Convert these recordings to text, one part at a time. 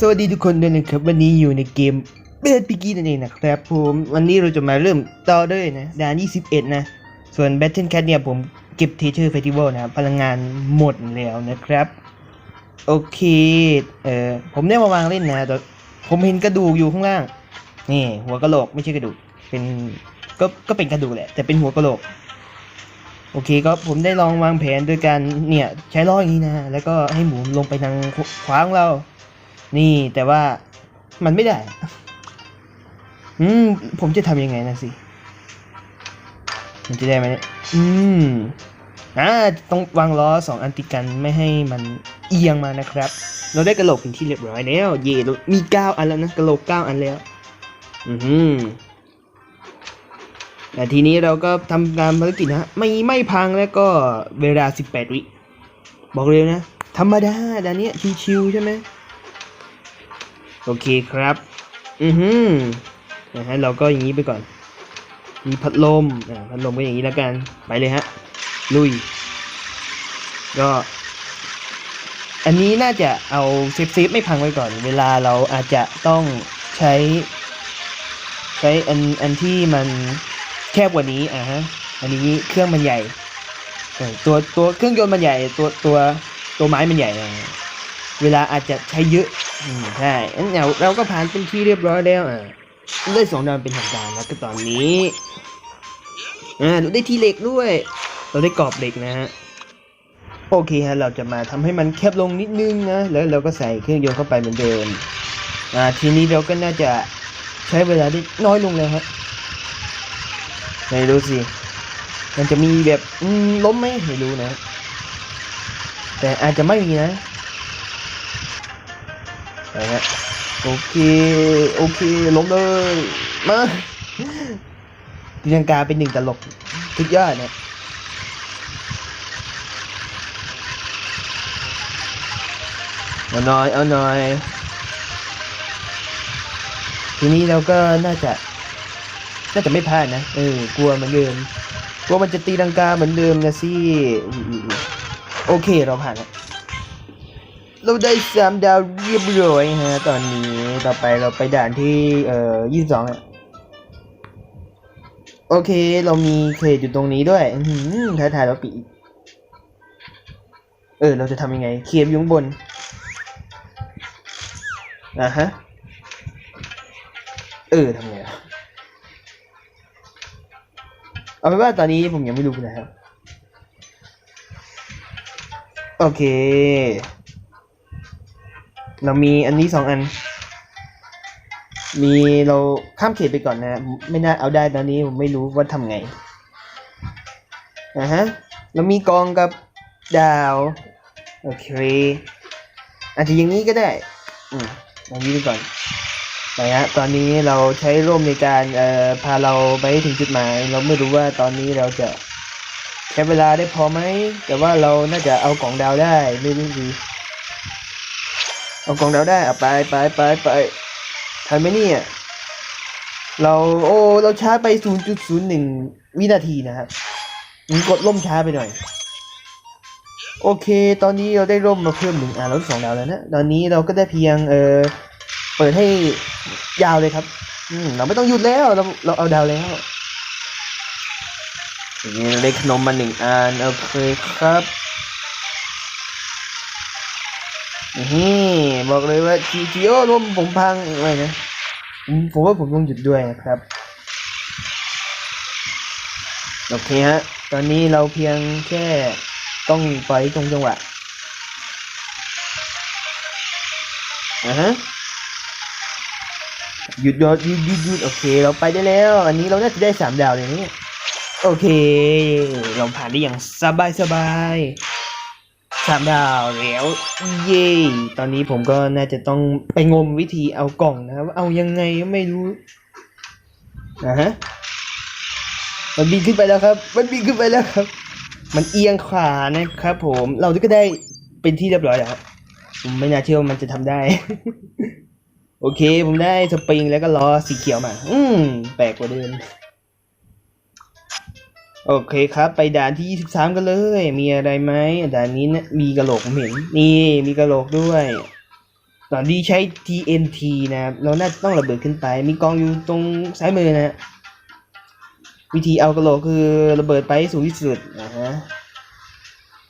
สวัสดีทุกคนด้วยนะครับ วันนี้อยู่ในเกมเบสพิกี้นั่นเองนะครับผมวันนี้เราจะมาเริ่มต่อด้วยนะด่าน21 นะ ส่วน Battle Cat เนี่ยผมเก็บ Teacher Festival นะครับพลังงานหมดแล้วนะครับ โอเค เอ่อผมได้มาวางเล่นนะแต่ผมเห็นกระดูกอยู่ข้างล่าง นี่ หัวกะโหลกไม่ใช่กระดูกเป็นก็ก็เป็นกระดูกแหละ แต่เป็นหัวกะโหลก โอเคก็ผมได้ลองวางแผนโดยการเนี่ยใช้ล้ออย่างนี้นะ แล้วก็ให้หมูลงไปทางขวาของเรา นี่แต่ว่ามันไม่ได้ อืม ผมจะทำยังไงนะสิ มันจะได้ไหมเนี่ย อืม อ่า ต้องวางล้อสองอันติดกันไม่ให้มันเอียงมานะครับ เราได้กระโหลกเป็นที่เรียบร้อยแล้ว เย่มีเก้าอันแล้วนะกระโหลกเก้าอันแล้ว อือหือแต่ทีนี้เราก็ทำการภารกิจนะฮะไม่ไม่พังแล้วก็เวลา 18 วิ บอกเลยนะ ธรรมดาดานนี้ชิวๆใช่ไหม โอเคครับ อือหือนะฮะเราก็อย่างนี้ไปก่อน มีพัดลมอ่าพัดลมก็อย่างนี้แล้วกัน ไปเลยฮะ ลุย ก็ อันนี้น่าจะเอาเซฟเซฟไม่พังไว้ก่อน เวลาเราอาจจะต้องใช้ ใช้อันอันที่มันแคบกว่านี้อ่าฮะ อันนี้เครื่องมันใหญ่ตัวตัวเครื่องยนต์มันใหญ่ตัวตัวตัวไม้มันใหญ่ เวลาอาจจะใช้เยอะ อืมใช่งั้นเดี๋ยวเราก็ผ่านเป็นที่เรียบร้อยแล้วอะได้สองดาวเป็นทางการแล้วก็ตอนนี้อ่าเราได้ทีเหล็กด้วย เราได้กรอบเหล็กนะฮะโอเคฮะเราจะมาทำให้มันแคบลงนิดนึงนะแล้วเราก็ใส่เครื่องยนต์เข้าไปเหมือนเดิมอ่าทีนี้เราก็น่าจะใช้เวลาได้น้อยลงแล้วฮะไม่รู้สิมันจะมีแบบล้มไหมไม่รู้นะ แต่อาจจะไม่มีนะ นะฮะโอเคโอเคล้มเลยมาตีลังกาเป็นหนึ่งตลกทุกยอดนะเอาหน่อยเอาหน่อย ทีนี้เราก็น่าจะ น่าจะไม่พลาดนะเออกลัวเหมือนเดิมกลัวมันจะตีลังกาเหมือนเดิมนะสิโอเคเราผ่านแล้ว เราได้สามดาวเรียบร้อยฮะ ตอนนี้ต่อไปเราไปด่านที่เอ่อยี่สิบสองอะโอเค เรามีเครดอยู่ตรงนี้ด้วยอือหือท้ายทายเราปีเออ เราจะทำยังไงเคมอยู่ข้งบนอะฮะ เออทำไงอะเอาเป็นว่าตอนนี้ผมยังไม่รู้นะครับ โอเค เรามีอันนี้สองอัน มีเราข้ามเขตไปก่อนนะ ไม่น่าเอาได้ตอนนี้ผมไม่รู้ว่าทำไงนะฮะ เรามีกองกับดาว โอเค อาจจะอย่างนี้ก็ได้ อืมอย่างนี้ไปก่อนไปฮะตอนนี้เราใช้ร่มในการเอ่อพาเราไปถึงจุดหมาย เราไม่รู้ว่าตอนนี้เราจะใช้เวลาได้พอไหม แต่ว่าเราน่าจะเอากล่องดาวได้ไม่รู้ดี เอากองดาวได้อะไปไปไปไปทันไหมเนี่ยเราโอ้เราช้าไป 0.01 วินาทีนะครับมันกดล่มช้าไปหน่อย โอเค ตอนนี้เราได้ร่มมาเพิ่มหนึ่งอะเราได้สองดาวแล้วนะ ตอนนี้เราก็ได้เพียงเออเปิดให้ยาวเลยครับ อืมเราไม่ต้องหยุดแล้วเราเราเอาดาวแล้วอย่างนี้เราได้ขนมมาหนึ่งอันโอเคครับ นี่บอกเลยว่าจีจีโอรวมผมพังอะไรนะผมผมว่าผมต้องหยุดด้วยนะครับ โอเคฮะ ตอนนี้เราเพียงแค่ต้องไปตรงจังหวะอะฮะหยุดหยุดหยุดหยุดหยุดโอเค เราไปได้แล้ว อันนี้เราน่าจะได้สามดาวเลยนี่โอเค เราผ่านได้อย่างสบายสบาย สามดาวแล้วเย่ตอนนี้ผมก็น่าจะต้องไปงมวิธีเอากล่องนะครับ เอายังไงไม่รู้นะฮะมันบินขึ้นไปแล้วครับ มันบินขึ้นไปแล้วครับ มันเอียงขวานะครับผมเราก็ได้เป็นที่เรียบร้อยแล้วครับผมไม่น่าเชื่อว่ามันจะทำได้ โอเค ผมได้สปริงแล้วก็ล้อสีเขียวมา อืมแปลกกว่าเดิม โอเคครับ ไปด่านที่ 23 กันเลย มีอะไรไหมด่านนี้เนี่ยมีกระโหลกผมเห็น นี่มีกระโหลกด้วย ตอนนี้ใช้ TNT นะครับเราน่าจะต้องระเบิดขึ้นไป มีกองอยู่ตรงซ้ายมือนะวิธีเอากระโหลกคือระเบิดไปสูงที่สุดนะฮะ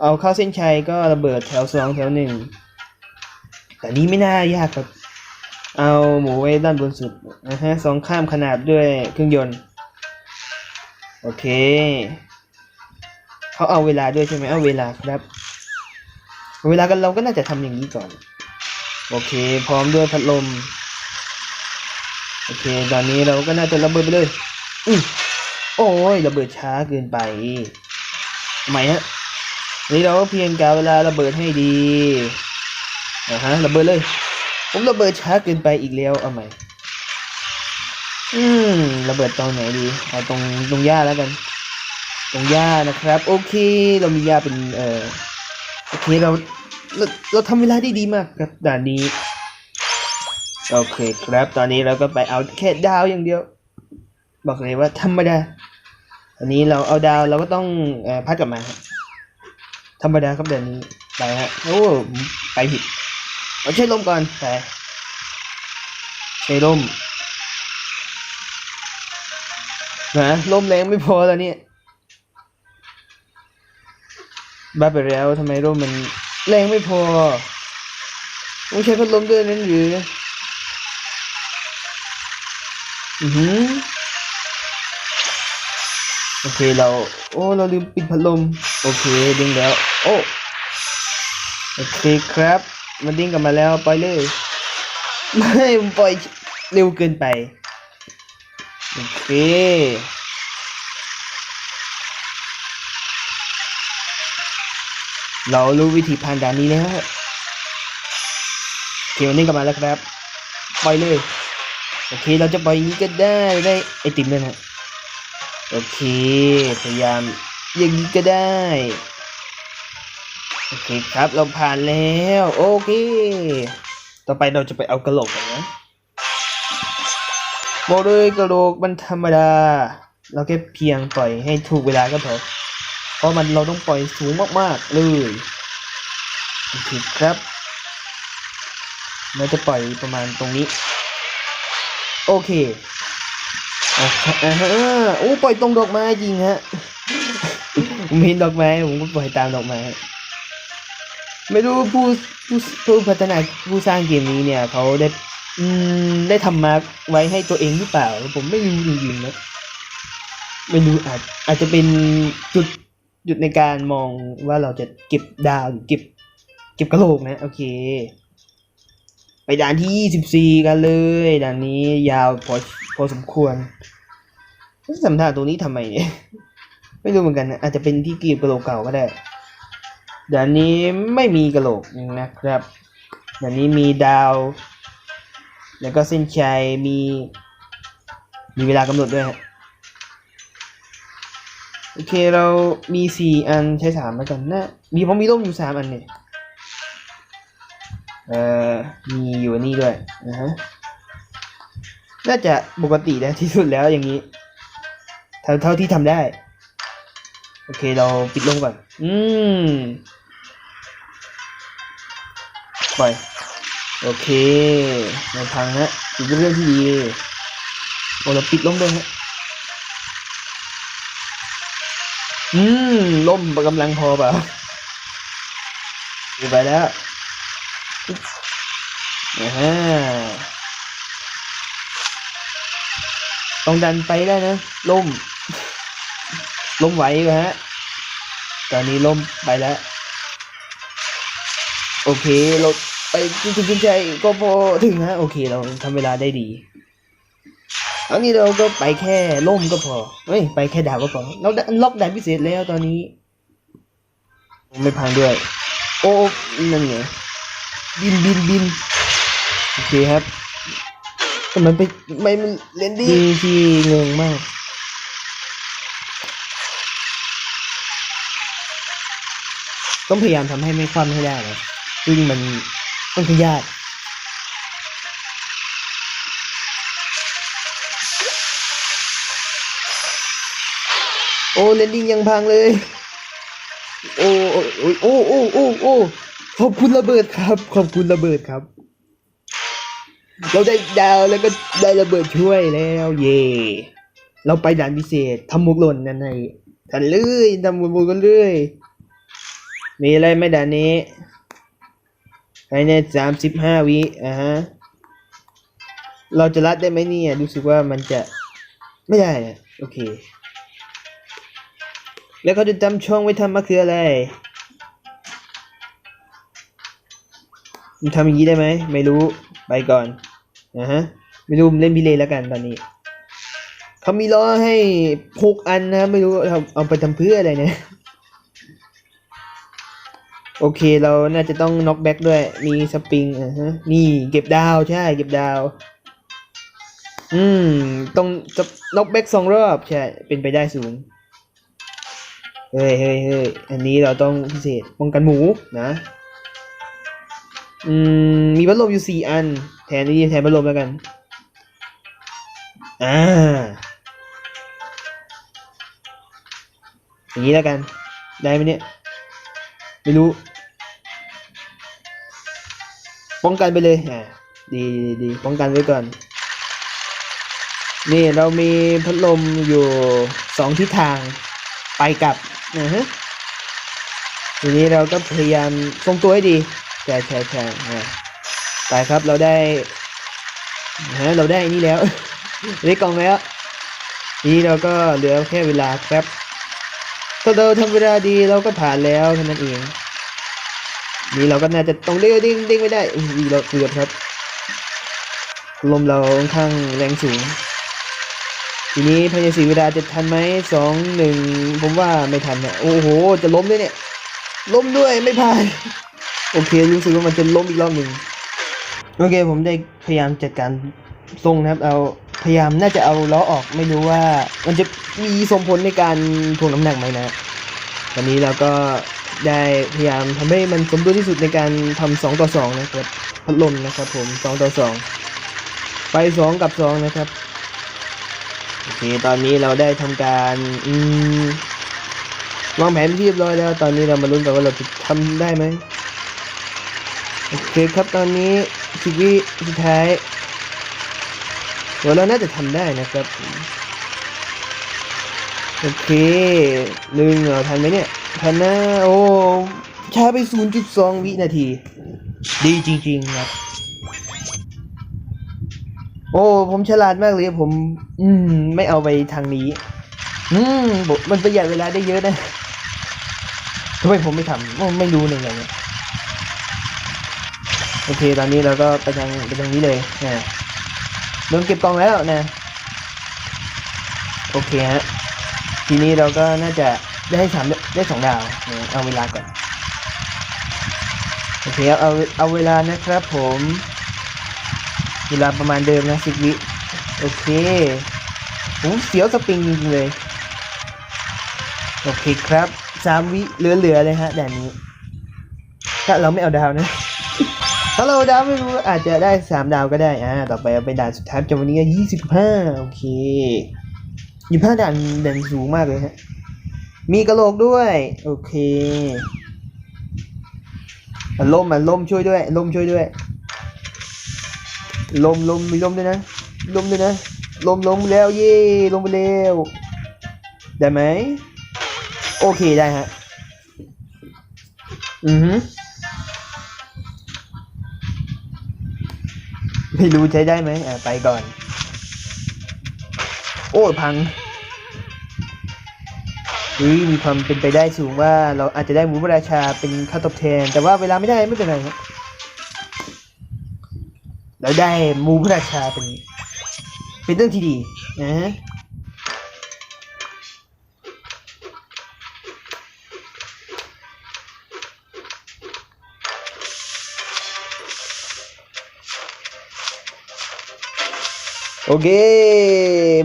เอาเข้าเส้นชัยก็ระเบิดแถวสองแถวหนึ่งแต่นี้ไม่น่ายากครับ เอาหมูไว้ด้านบนสุดนะฮะสองข้ามขนาบด้วยเครื่องยนต์ โอเค เขาเอาเวลาด้วยใช่ไหมเอาเวลาครับ เวลากันเราก็น่าจะทำอย่างนี้ก่อน โอเค พร้อมด้วยพัดลม โอเค ตอนนี้เราก็น่าจะระเบิดไปเลยอือโอ้ยระเบิดช้าเกินไปทำไมฮะนี่เราก็เพียงกาเวลาระเบิดให้ดีนะฮะระเบิดเลย ผมระเบิดช้าเกินไปอีกแล้วเอาใหม่ อืมระเบิดตรงไหนดีเอาตรงตรงหญ้าแล้วกัน ตรงหญ้านะครับ โอเค เรามีหญ้าเป็นเอ่อโอเคเราเราเราทำเวลาได้ดีมากครับด่านนี้โอเคครับ ตอนนี้เราก็ไปเอาแค่ดาวอย่างเดียว บอกเลยว่าธรรมดาอันนี้เราเอาดาวเราก็ต้องเออพัดกลับมาครับธรรมดาครับเดี๋ยวนี้ไปฮะโอ้ไปผิดเอาใช้ลมก่อนไปใช้ลม นะลมแรงไม่พอแล้วเนี่ยบ้าไปแล้วทำไมลมมันแรงไม่พอต้องใช้พัดลมด้วยนั่นหรืออือหือโอเคเรา โอ้เราลืมปิดพัดลม โอเคดึงแล้ว โอ้โอเคครับ มันดิ้งกลับมาแล้วปล่อยเลย ไม่ผมปล่อยเร็วเกินไป โอเคเรารู้วิธีผ่านด่านนี้แล้วโอเคมันดิ้กลับมาแล้วครับ ปล่อยเลย โอเค เราจะปล่อยนี้ก็ได้ได้ไอติมด้วยนะ โอเค พยายามอย่างนี้ก็ได้ โอเคครับ เราผ่านแล้ว โอเค ต่อไปเราจะไปเอากระโหลกกันนะ บอกเลยกระโหลกมันธรรมดา เราแค่เพียงปล่อยให้ถูกเวลาก็พอเพราะมันเราต้องปล่อยสูงมากๆเลยโอเคครับ เราจะปล่อยประมาณตรงนี้ โอเคอ่าอ่าฮะโอ้ปล่อยตรงดอกไม้จริงฮะผมเห็นดอกไม้ผมก็ปล่อยตามดอกไม้ไม่รู้ผู้ผู้ผู้พัฒนาผู้สร้างเกมนี้เนี่ยเขาได้ อืมได้ทำมาร์กไว้ให้ตัวเองหรือเปล่า ผมไม่รู้จริงๆนะไม่รู้อาจอาจจะเป็นจุดจุดในการมองว่าเราจะเก็บดาวหรือเก็บ เก็บกระโหลกนะ โอเค ไปด่านที่ยี่สิบสี่กันเลย ด่านนี้ยาวพอพอสมควรสัมภาษณ์ตรงนี้ทำไมเนี่ยไม่รู้เหมือนกันนะอาจจะเป็นที่เกีบกระโหลกเก่าก็ได้ด่านนี้ไม่มีกระโหลกนะครับด่านนี้มีดาว แล้วก็เส้นชัยมี มีเวลากำหนดด้วยฮะโอเคเรามีสี่อันใช้สามแล้วกันนะ มีผมมีร่มอยู่สามอันเนี่ยเอ่อมีอยู่นนี่ด้วยนะฮะน่าจะปกติแล้วที่สุดแล้วอย่างนี้ เท่าเท่าที่ทำได้ โอเคเราปิดลงก่อน อืม ปล่อย โอเคไม่พังฮะถือเป็นเรื่องที่ดีโอ้เราปิดลงด้วยฮะอืมล่มกำลังพอเปล่าไปแล้วอ่าฮะต้องดันไปได้นะล่มล่มไหวฮะ ตอนนี้ล่มไปแล้ว โอเครา ไปจริงๆใจก็พอถึงฮะโอเคเราทำเวลาได้ดีอันนี้เราก็ไปแค่ล่มก็พอเฮ้ยไปแค่ดาวก็พอเราล็อกดานพิเศษแล้วตอนนี้ ไม่พังด้วย โอ้นั่นไงบินบินบินโอเคครับทำไมไปไม่มันเลนดี้ที่งงมากต้องพยายามทำให้ไม่คว่ำให้ได้นะซึ่งมัน ค่อนข้างยากโอ้เลนดิ้งยังพังเลย โอ้โอ้โอ้โอ้โอ้โอ้ขอบคุณระเบิดครับ ขอบคุณระเบิดครับ เราได้ดาวแล้วก็ได้ระเบิดช่วยแล้วเย่เราไปด่านพิเศษทำมุกหล่นนั่นไงทันเลยทำมุกกันเลยมีอะไรไหมด่านนี้ ภายในสามสิบห้าวิอ่าฮะ เราจะรัดได้ไหมเนี่ยรู้สึกว่ามันจะไม่ได้นะโอเค แล้วเขาจะจำช่องไว้ทำมาคืออะไรมันทำอย่างนี้ได้ไหมไม่รู้ไปก่อนนะฮะไม่รู้เล่นพิเรนแล้วกันตอนนี้เขามีล้อให้หกอันนะ ไม่รู้เอาเอาไปทำเพื่ออะไรเนี่ย โอเคเราน่าจะต้องน็อกแบ็กด้วย มีสปริงอะฮะนี่เก็บดาวใช่ เก็บดาว อืมต้องจะน็อกแบ็กสองรอบใช่ เป็นไปได้สูงเฮ้ยเฮ้ยเฮ้ยอันนี้เราต้องพิเศษป้องกันหมูนะอืมมีพัดลมอยู่สี่อัน แทนนี้แทนพัดลมแล้วกัน อ่าอย่างนี้แล้วกัน ได้ไหมเนี่ย ไม่รู้ ป้องกันไปเลยอ่าดีดีป้องกันไว้ก่อน นี่เรามีพัดลมอยู่สองทิศทางไปกลับนะฮะทีนี้เราก็พยายามทรงตัวให้ดีใช่ใช่ใช่อ่าไปครับเราได้ฮะเราได้นี่แล้วได้กล่องแล้วทีนี้เราก็เหลือแค่เวลาครับถ้าเราทำเวลาดีเราก็ผ่านแล้วแค่านั้นเอง นี่เราก็น่าจะต้องเด้งเด้งเด้งไม่ได้อุ้ยเราเกือบครับ ลมเราค่อนข้างแรงสูง ทีนี้ภายในสี่เวลาจะทันไหมสองหนึ่งผมว่าไม่ทันนะโอ้โห จะล้มด้วยเนี่ย ล้มด้วยไม่ผ่านโอเครู้สึกว่ามันจะล้มอีกรอบหนึ่งโอเคผมได้พยายามจัดการทรงนะครับ เอาพยายามน่าจะเอาล้อออกไม่รู้ว่ามันจะมีส่งผลในการถ่วงน้ำหนักไหมนะตอนนี้เราก็ ได้พยายามทำให้มันสมดุลที่สุดในการทำสองต่อสองนะครับพัดลมนะครับผมสองต่อสองไปสองกับสองนะครับ โอเค ตอนนี้เราได้ทำการอืมวางแผนเรียบร้อยแล้ว ตอนนี้เรามาลุ้นกันว่าเราจะทำได้ไหมโอเคครับตอนนี้สิบวิสุดท้ายเดี๋ยวเราน่าจะทำได้นะครับ โอเคหนึ่งเหรอทันไหมเนี่ย ทันนะโอ้ช้าไป 0.2 วินาที ดีจริง ๆ ครับ โอ้ ผมฉลาดมากเลย ผม อืม ไม่เอาไปทางนี้ อืม มันประหยัดเวลาได้เยอะนะทำไมผมไม่ทำผมไม่รู้เลยไงเนี่ยโอเค ตอนนี้เราก็ไปทางไปทางนี้เลยนะโดนเก็บกองแล้วนะ โอเคฮะ ทีนี้เราก็น่าจะ ได้สามได้สองดาว เอาเวลาก่อน โอเคเอาเอาเวลานะครับผม เวลาประมาณเดิมนะสิบวิ โอเคผมเสียวสปริงจริงเลย โอเคครับสามวิเหลือๆเลยฮะแดนนี้ ถ้าเราไม่เอาดาวนะ ถ้าเราดาวไม่รู้อาจจะได้สามดาวก็ได้ อ่า ต่อไปเอาไปด่านสุดท้ายจนวันนี้ยี่สิบห้าโอเคยี่ห้าด่านด่านสูงมากเลยฮะ มีกระโหลกด้วย โอเคอะลมอะลมช่วยด้วยลมช่วยด้วยลมลมมีลมด้วยนะลมด้วยนะลมลงแล้วเย่ลงไปเร็วได้ไหมโอเคได้ฮะอือฮึไม่รู้ใช้ได้ไหมอะไปก่อน โอ้พัง เฮ้ยมีความเป็นไปได้สูงว่าเราอาจจะได้หมูพระราชาเป็นค่าตอบแทน แต่ว่าเวลาไม่ได้ไม่เป็นไรครับเราได้หมูพระราชาเป็นเป็นเรื่องที่ดีนะฮะโอเค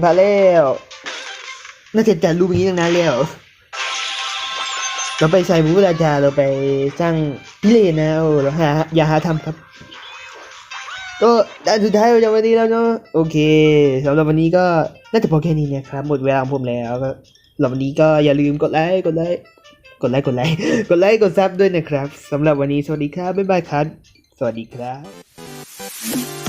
ผ่าแล้ว น่าจะจัดรูปอย่างนี้ตั้งนานแล้วเราไปใส่มูระราชาเราไปสร้างพิเรนนะโอ้เราหาอย่าหาทำครับ ก็ด้านสุดท้ายของวันนี้แล้วเนาะโอเคสำหรับวันนี้ก็น่าจะพอแค่นี้นะครับ หมดเวลาของผมแล้วก็สำหรับวันนี้ก็อย่าลืมกดไลค์กดไลค์กดไลค์กดไลค์กดไลค์กดซับด้วยนะครับสำหรับวันนี้สวัสดีครับบ๊ายบายครับสวัสดีครับ